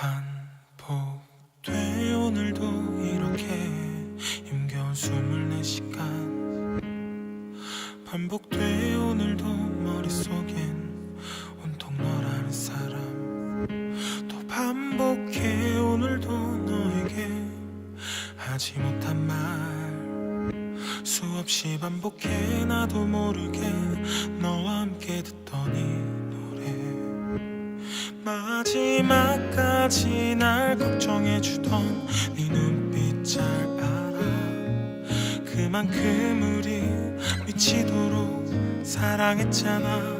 반복돼 오늘도 이렇게 힘겨운 24시간. 반복돼 오늘도 머릿속엔 온통 너라는 사람. 또 반복해 오늘도 너에게 하지 못한 말. 수없이 반복해 나도 모르게 너와 함께 노래 마지막까지 날 걱정해주던 네 눈빛 잘 알아. 그만큼 우리 미치도록 사랑했잖아.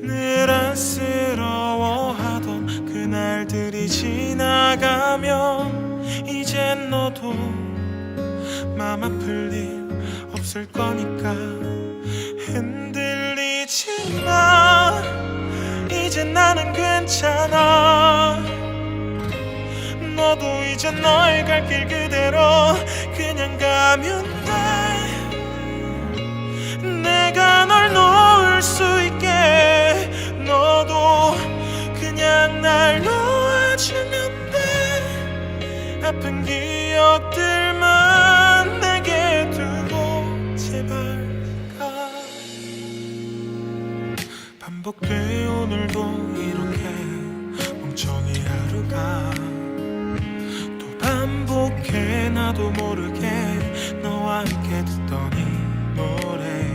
늘 안쓰러워하던 그날들이 지나가면 이젠 너도 맘 아플 일 없을 거니까 흔들리지 마 이제 나는 괜찮아. 너도 이제 너의 갈 길 그대로 그냥 가면 돼. 내가 널 놓을 수 있게 너도 그냥 날 놓아주면 돼. 아픈 기억들 반복돼 오늘도 이렇게 멍청이 하루가 또 반복해. 나도 모르게 너와 함께 이 노래.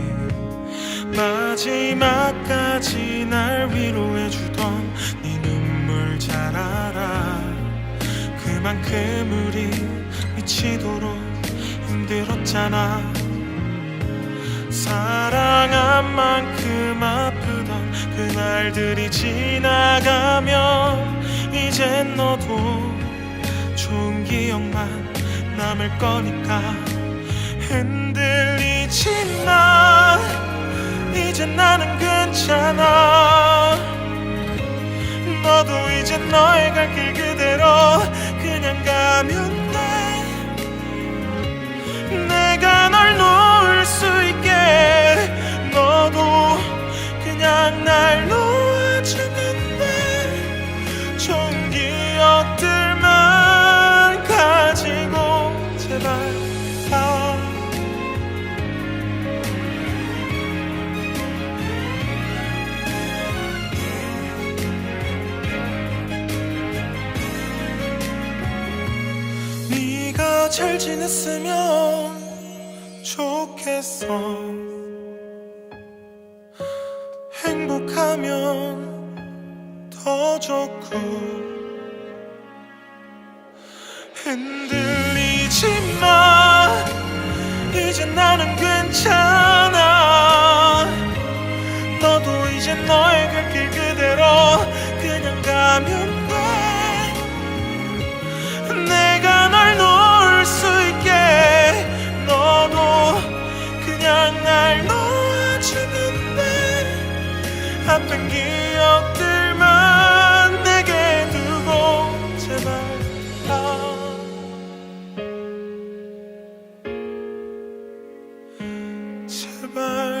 마지막까지 날 위로해주던 네 눈물 잘 알아. 그만큼 우리 미치도록 힘들었잖아. 사랑한 만큼 아프던 그날들이 지나가면 이젠 너도 좋은 기억만 남을 거니까. 흔들리지 마. 이제 나는 괜찮아. 너도 이제 너의 갈 길 그대로 잘 지냈으면 좋겠어. 행복하면 더 좋고. 흔들 아픈 기억들만 내게 두고 제발 가. 제발